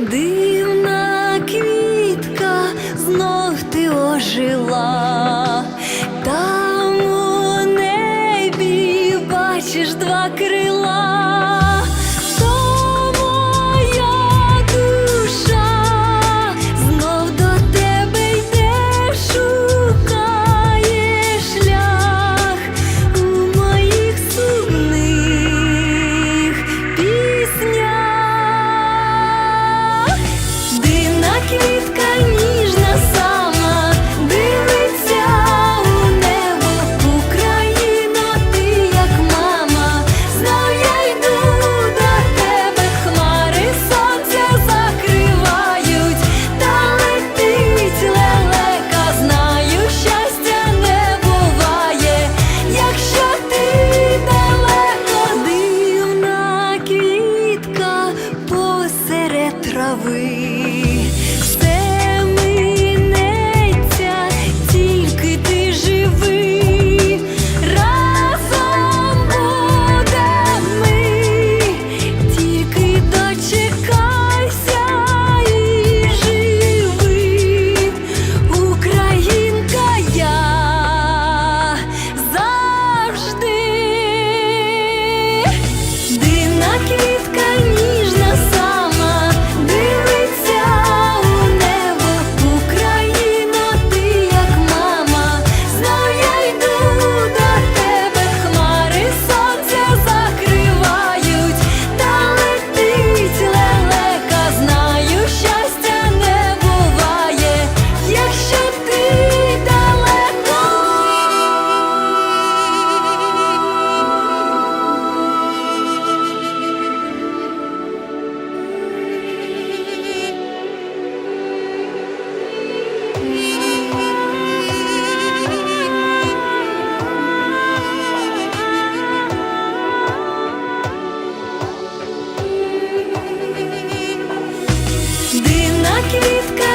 Дивна квітка, знов ти ожила, там у небі бачиш два крила. Ви Kivka.